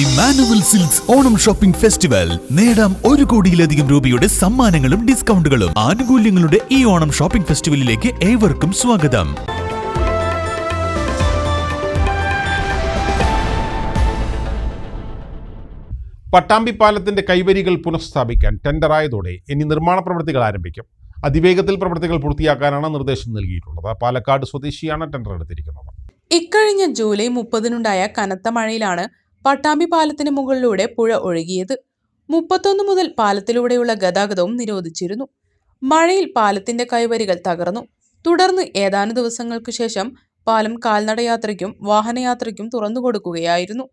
Emmanuel silks Onam shopping festival നേടാം ഒരു കോടിയിലധികം രൂപയുടെ സമ്മാനങ്ങളും ഡിസ്കൗണ്ടുകളും. ആനുകൂല്യങ്ങളുടെ ഈ ഓണം ഷോപ്പിംഗ് ഫെസ്റ്റിവലിലേക്ക് ഏവർക്കും സ്വാഗതം. പട്ടാമ്പി പാലത്തിന്റെ കൈവരികൾ പുനഃസ്ഥാപിക്കാൻ ടെൻഡറായതോടെ ഇനി നിർമ്മാണ പ്രവൃത്തികൾ ആരംഭിക്കും. അതിവേഗത്തിൽ പ്രവൃത്തികൾ പൂർത്തിയാക്കാനാണ് നിർദ്ദേശം നൽകിയിട്ടുള്ളത്. പാലക്കാട് സ്വദേശിയാണ് ടെൻഡർ എടുത്തിരിക്കുന്നത്. ഇക്കഴിഞ്ഞ ജൂലൈ മുപ്പതിനുണ്ടായ കനത്ത മഴയിലാണ് പട്ടാമ്പി പാലത്തിന് മുകളിലൂടെ പുഴ ഒഴുകിയത്. മുപ്പത്തൊന്ന് മുതൽ പാലത്തിലൂടെയുള്ള ഗതാഗതവും നിരോധിച്ചിരുന്നു. മഴയിൽ പാലത്തിന്റെ കൈവരികൾ തകർന്നു. തുടർന്ന് ഏതാനും ദിവസങ്ങൾക്ക് ശേഷം പാലം കാൽനടയാത്രയ്ക്കും വാഹനയാത്രയ്ക്കും തുറന്നു കൊടുക്കുകയായിരുന്നു.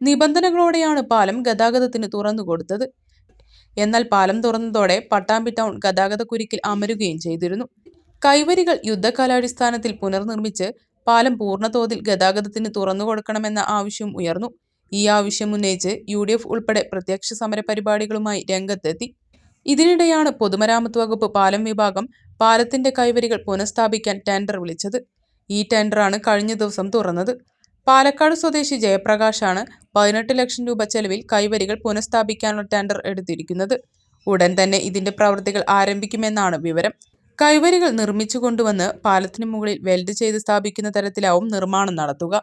നിബന്ധനകളോടെയാണ് പാലം ഗതാഗതത്തിന് തുറന്നു കൊടുത്തത്. എന്നാൽ പാലം തുറന്നതോടെ പട്ടാമ്പി ടൗൺ ഗതാഗത കുരുക്കിൽ അമരുകയും ചെയ്തിരുന്നു. കൈവരികൾ യുദ്ധകാലാടിസ്ഥാനത്തിൽ പുനർനിർമ്മിച്ച് പാലം പൂർണതോതിൽ ഗതാഗതത്തിന് തുറന്നു കൊടുക്കണമെന്ന ആവശ്യം ഉയർന്നു. ഈ ആവശ്യം ഉന്നയിച്ച് യു ഡി എഫ് ഉൾപ്പെടെ പ്രത്യക്ഷ സമര പരിപാടികളുമായി രംഗത്തെത്തി. ഇതിനിടെയാണ് പൊതുമരാമത്ത് വകുപ്പ് പാലം വിഭാഗം പാലത്തിന്റെ കൈവരികൾ പുനഃസ്ഥാപിക്കാൻ ടെൻഡർ വിളിച്ചത്. ഈ ടെൻഡറാണ് കഴിഞ്ഞ ദിവസം തുറന്നത്. പാലക്കാട് സ്വദേശി ജയപ്രകാശാണ് പതിനെട്ട് ലക്ഷം രൂപ ചെലവിൽ കൈവരികൾ പുനഃസ്ഥാപിക്കാനുള്ള ടെൻഡർ എടുത്തിരിക്കുന്നത്. ഉടൻ തന്നെ ഇതിന്റെ പ്രവൃത്തികൾ ആരംഭിക്കുമെന്നാണ് വിവരം. കൈവരികൾ നിർമ്മിച്ചു കൊണ്ടുവന്ന് പാലത്തിന് മുകളിൽ വെൽഡ് ചെയ്ത് സ്ഥാപിക്കുന്ന തരത്തിലാവും നിർമ്മാണം നടത്തുക.